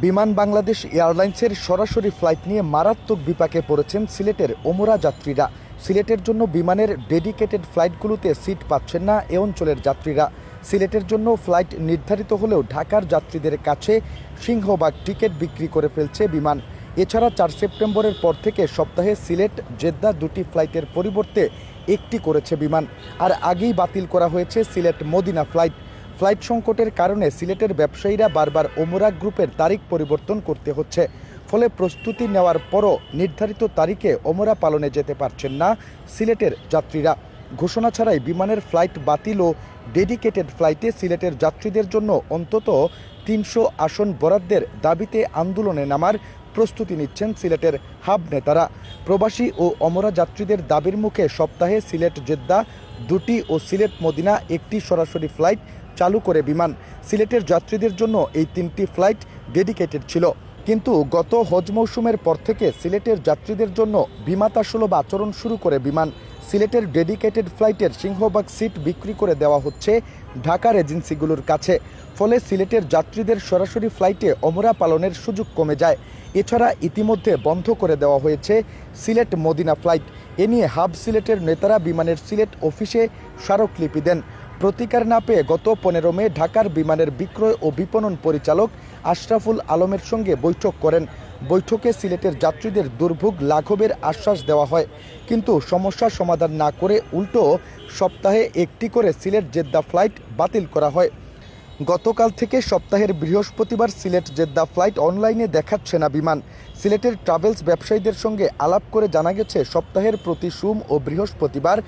বিমান বাংলাদেশ এয়ারলাইন্সের সরাসরি ফ্লাইট নিয়ে মারাত্মক বিপাকে পড়েছেন সিলেটের ওমরা যাত্রীরা। সিলেটের জন্য বিমানের ডেডিকেটেড ফ্লাইটগুলোতে সিট পাচ্ছেন না এ অঞ্চলের যাত্রীরা। সিলেটের জন্য ফ্লাইট নির্ধারিত হলেও ঢাকার যাত্রীদের কাছে সিংহবাগ টিকিট বিক্রি করে ফেলছে বিমান। এছাড়া চার সেপ্টেম্বরের পর থেকে সপ্তাহে সিলেট, জেদ্দা দুটি ফ্লাইটের পরিবর্তে একটি করেছে বিমান। আর আগেই বাতিল করা হয়েছে সিলেট মদিনা ফ্লাইট। ফ্লাইট সংকটের কারণে সিলেটের ব্যবসায়ীরা বারবার ওমরা গ্রুপের তারিখ পরিবর্তন করতে হচ্ছে। ফলে প্রস্তুতি নেওয়ার পরও নির্ধারিত তারিখে ওমরা পালনে যেতে পারছেন না সিলেটের যাত্রীরা। ঘোষণা ছাড়াই বিমানের ফ্লাইট বাতিল ও ডেডিকেটেড ফ্লাইটে সিলেটের যাত্রীদের জন্য অন্তত তিনশো আসন বরাদ্দের দাবিতে আন্দোলনে নামার প্রস্তুতি নিচ্ছেন সিলেটের হাব নেতারা। প্রবাসী ও অমরা যাত্রীদের দাবির মুখে সপ্তাহে সিলেট, জেদ্দা, দুটি ও সিলেট, মদিনা একটি সরাসরি ফ্লাইট চালু করে বিমান। সিলেটের যাত্রীদের জন্য এই তিনটি ফ্লাইট ডেডিকেটেড ছিল। কিন্তু গত হজ মৌসুমের পর থেকে সিলেটের যাত্রীদের জন্য বিমাতা বিমাতাসুলভ আচরণ শুরু করে বিমান। সিলেটের ডেডিকেটেড ফ্লাইটের সিংহভাগ সিট বিক্রি করে দেওয়া হচ্ছে ঢাকার এজেন্সিগুলোর কাছে। ফলে সিলেটের যাত্রীদের সরাসরি ফ্লাইটে অমরা পালনের সুযোগ কমে যায়। এছাড়া ইতিমধ্যে বন্ধ করে দেওয়া হয়েছে সিলেট মদিনা ফ্লাইট। এ নিয়ে হাব সিলেটের নেতারা বিমানের সিলেট অফিসে স্মারকলিপি দেন। প্রতিকার না পেয়ে গত পনেরো মে ঢাকার বিমানের বিক্রয় ও বিপণন পরিচালক আশরাফুল আলমের সঙ্গে বৈঠক করেন। বৈঠকে সিলেটের যাত্রীদের দুর্ভোগ লাঘবের আশ্বাস দেওয়া হয়। কিন্তু সমস্যার সমাধান না করে উল্টো সপ্তাহে একটি করে সিলেট জেদ্দা ফ্লাইট বাতিল করা হয়। গতকাল থেকে সপ্তাহের বৃহস্পতিবার সিলেট জেদ্দা ফ্লাইট অনলাইনে দেখাচ্ছে না বিমান। সিলেটের ট্রাভেলস ব্যবসায়ীদের সঙ্গে আলাপ করে জানা গেছে, সপ্তাহের প্রতি সোম ও বৃহস্পতিবার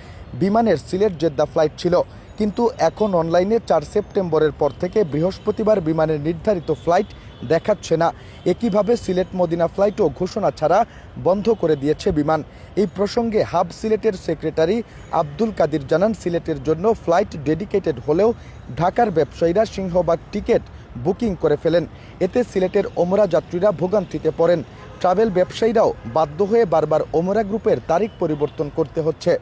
বিমানের সিলেট জেদ্দা ফ্লাইট ছিল। কিন্তু এখন অনলাইনে চার সেপ্টেম্বরের পর থেকে বৃহস্পতিবার বিমানের নির্ধারিত ফ্লাইট দেখাচ্ছে না। একইভাবে সিলেট মদিনা ফ্লাইটও ঘোষণা ছাড়া বন্ধ করে দিয়েছে বিমান। এই প্রসঙ্গে হাব সিলেটের সেক্রেটারি আব্দুল কাদির জানান, সিলেটের জন্য ফ্লাইট ডেডিকেটেড হলেও ঢাকার ব্যবসায়ীরা সিংহবাগ টিকিট বুকিং করে ফেলেন। এতে সিলেটের ওমরা যাত্রীরা ভোগান্তিতে পড়েন। ট্রাভেল ব্যবসায়ীরাও বাধ্য হয়ে বারবার ওমরা গ্রুপের তারিখ পরিবর্তন করতে হচ্ছে।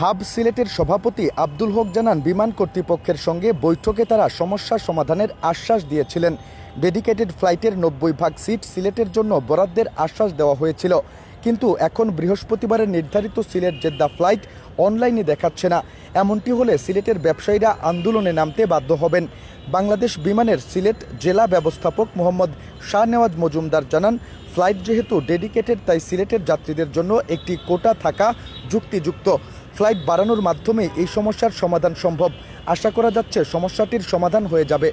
হাব সিলেটের সভাপতি আব্দুল হক জানান, বিমান কর্তৃপক্ষের সঙ্গে বৈঠকে তারা সমস্যার সমাধানের আশ্বাস দিয়েছিলেন। ডেডিকেটেড ফ্লাইটের নব্বই ভাগ সিট সিলেটের জন্য বরাদ্দের আশ্বাস দেওয়া হয়েছিল। কিন্তু এখন বৃহস্পতিবারের নির্ধারিত সিলেট জেদ্দা ফ্লাইট অনলাইনে দেখাচ্ছে না। এমনটি হলে সিলেটের ব্যবসায়ীরা আন্দোলনে নামতে বাধ্য হবেন। বাংলাদেশ বিমানের সিলেট জেলা ব্যবস্থাপক মোহাম্মদ শাহনেওয়াজ মজুমদার জানান, ফ্লাইট যেহেতু ডেডিকেটেড, তাই সিলেটের যাত্রীদের জন্য একটি কোটা থাকা যুক্তিযুক্ত। ফ্লাইট বাড়ানোর মাধ্যমে এই সমস্যার সমাধান সম্ভব। আশা করা যাচ্ছে সমস্যাটির সমাধান হয়ে যাবে।